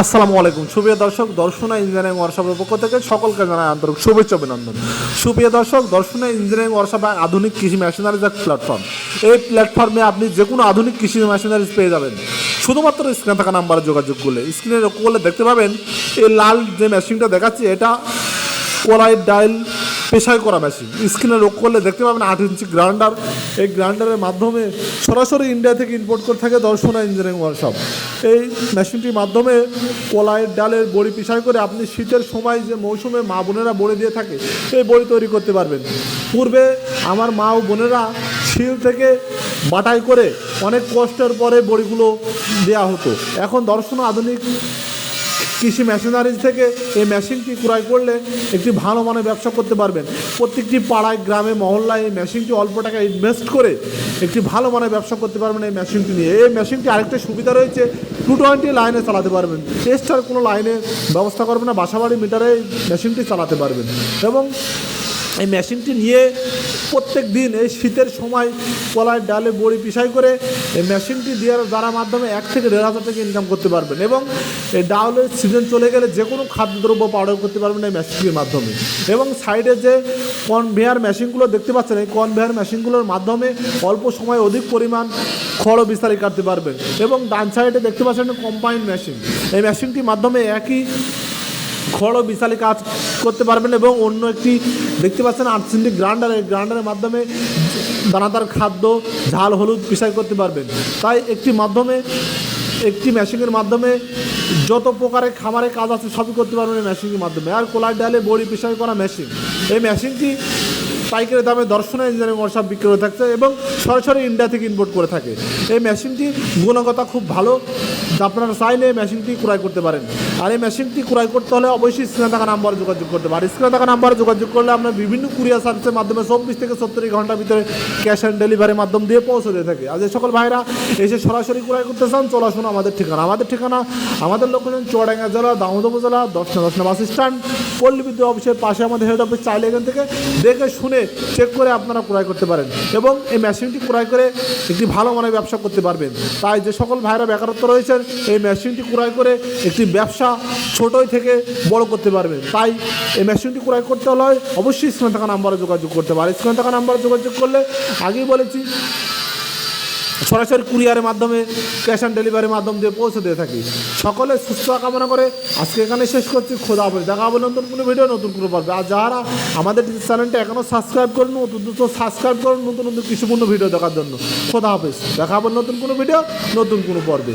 আসসালামু আলাইকুম। সুপ্রিয় দর্শক, দর্শনা ইঞ্জিনিয়ারিং ওয়ার্কশপের পক্ষ থেকে সকলকে জানাই আন্তরিক শুভেচ্ছা অভিনন্দন। সুপ্রিয় দর্শক, দর্শনা ইঞ্জিনিয়ারিং ওয়ার্কশপ আধুনিক কৃষি মেশিনারি এক প্ল্যাটফর্ম এই প্ল্যাটফর্মে আপনি যে কোনো আধুনিক কৃষি মেশিনারিজ পেয়ে যাবেন। শুধুমাত্র স্ক্রিনে থাকা নাম্বারে যোগাযোগ করলে স্ক্রিনে করলে দেখতে পাবেন, এই লাল যে মেশিনটা দেখাচ্ছে, এটা কোলাই ডাইল পেশাই করা মেশিন স্ক্রিনে লক্ষ্য করলে দেখতে পাবেন আট ইঞ্চি গ্রাইন্ডার এই গ্রাইন্ডারের মাধ্যমে সরাসরি ইন্ডিয়া থেকে ইম্পোর্ট করে থাকে দর্শনা ইঞ্জিনিয়ারিং ওয়ার্কশপ এই মেশিনটির মাধ্যমে কলাইয়ের ডালের বড়ি পিসাই করে আপনি শীতের সময় যে মৌসুমে মা বোনেরা বড়ি দিয়ে থাকে, এই বড়ি তৈরি করতে পারবেন। পূর্বে আমার মা ও বোনেরা শিল থেকে বাটাই করে অনেক কষ্টের পরে বড়িগুলো দেওয়া হতো। এখন দর্শন আধুনিক কৃষি মেশিনারিজ থেকে এই মেশিনটি ক্রয় করলে একটি ভালো মানের ব্যবসা করতে পারবেন। প্রত্যেকটি পাড়ায়, গ্রামে, মহল্লায় এই মেশিনটি অল্প টাকা ইনভেস্ট করে একটি ভালো মানের ব্যবসা করতে পারবেন এই মেশিনটি নিয়ে। এই মেশিনটি আরেকটা সুবিধা রয়েছে টু টোয়েন্টি লাইনে চালাতে পারবেন। এক্সট্রা কোনো লাইনে ব্যবস্থা করবেন না, বাসাবাড়ি মিটারে মেশিনটি চালাতে পারবেন। এবং এই মেশিনটি নিয়ে প্রত্যেক দিন এই শীতের সময় কলায় ডালে বড়ি পিসাই করে এই মেশিনটি দেওয়ার দ্বারা মাধ্যমে এক থেকে দেড় হাজার টাকা ইনকাম করতে পারবেন এবং এই ডাউলের সিজন চলে গেলে যে কোনো খাদ্যদ্রব্য পাউডার করতে পারবেন এই মেশিনটির মাধ্যমে। এবং সাইডে যে কনভেয়ার মেশিনগুলো দেখতে পাচ্ছেন, এই কনভেয়ার মেশিনগুলোর মাধ্যমে অল্প সময় অধিক পরিমাণ খড় বিস্তারিত কাটতে পারবেন। এবং ডান সাইডে দেখতে পাচ্ছেন কম্বাইন মেশিন এই মেশিনটির মাধ্যমে একই খড় বিশালে কাজ করতে পারবেন এবং অন্য একটি দেখতে পাচ্ছেন আটসিন্টি গ্রাইন্ডার এই গ্রাইন্ডারের মাধ্যমে দানাদার খাদ্য, ঝাল, হলুদ পিসাই করতে পারবেন। তাই একটি মাধ্যমে, একটি মেশিনের মাধ্যমে যত প্রকারের খামারে কাজ আছে সবই করতে পারবেন এই মেশিনের মাধ্যমে। আর কোলার ডালে বড়ি পিসাই করা মেশিন এই মেশিনটি পাইকারি দামে দর্শনা ইঞ্জিনিয়ারিং ওয়ার্কশপ বিক্রি করে থাকছে এবং সরাসরি ইন্ডিয়া থেকে ইম্পোর্ট করে থাকে। এই মেশিনটি গুণগত খুব ভালো। আপনারা চাইলে এই মেশিনটি ক্রয় করতে পারেন। আর এই মেশিনটি ক্রয় করতে হলে অবশ্যই স্ক্রিনে থাকা নাম্বারে যোগাযোগ করতে পারেন। স্ক্রিনে থাকা নাম্বারে যোগাযোগ করলে আপনার বিভিন্ন কুরিয়ার সার্ভিসের মাধ্যমে চব্বিশ থেকে সত্তর ঘণ্টার ভিতরে ক্যাশ অ্যান্ড ডেলিভারির মাধ্যম দিয়ে পৌঁছে দিয়ে থাকে। আর যে সকল ভাইরা এসে সরাসরি ক্রয় করতে চান, চলে আসুন আমাদের ঠিকানা। আমাদের ঠিকানা আমাদের লোকেশন চুয়াডাঙ্গা জেলা দামোদর উপজেলা দশটা দশটা বাস স্ট্যান্ড পল্লী বিদ্যুৎ অফিসের পাশে আমাদের হেড অফিস চাইলে এখান থেকে দেখে শুনে চেক করে আপনারা ক্রয় করতে পারেন। এবং এই মেশিনটি ক্রয় করে একটি ভালো মানের ব্যবসা করতে পারবেন। তাই যে সকল ভাইরা বেকারত্ব রয়েছেন, এই মেশিনটি ক্রয় করে একটি ব্যবসা ছোটোই থেকে বড় করতে পারবেন। তাই এই মেশিনটি ক্রয় করতে হলে অবশ্যই স্ক্রিনে থাকা নাম্বারে যোগাযোগ করতে পারে স্ক্রিনে থাকা নাম্বারে যোগাযোগ করলে আগেই বলেছি সরাসরি কুরিয়ারের মাধ্যমে ক্যাশ অন ডেলিভারির মাধ্যম দিয়ে পৌঁছে দিয়ে থাকি। সকলে সুস্থ কামনা করে আজকে এখানে শেষ করছি। খোদা হবে দেখা হবে নতুন কোনো ভিডিও নতুন কোনো পারবে। আর যারা আমাদের চ্যানেলটা এখনও সাবস্ক্রাইব করুন নতুন দ্রুত সাবস্ক্রাইব করুন নতুন নতুন কৃষিপূর্ণ ভিডিও দেখার জন্য। খোদা হাফেজ। দেখা হবে নতুন কোনো ভিডিও নতুন কোনো পর্বে।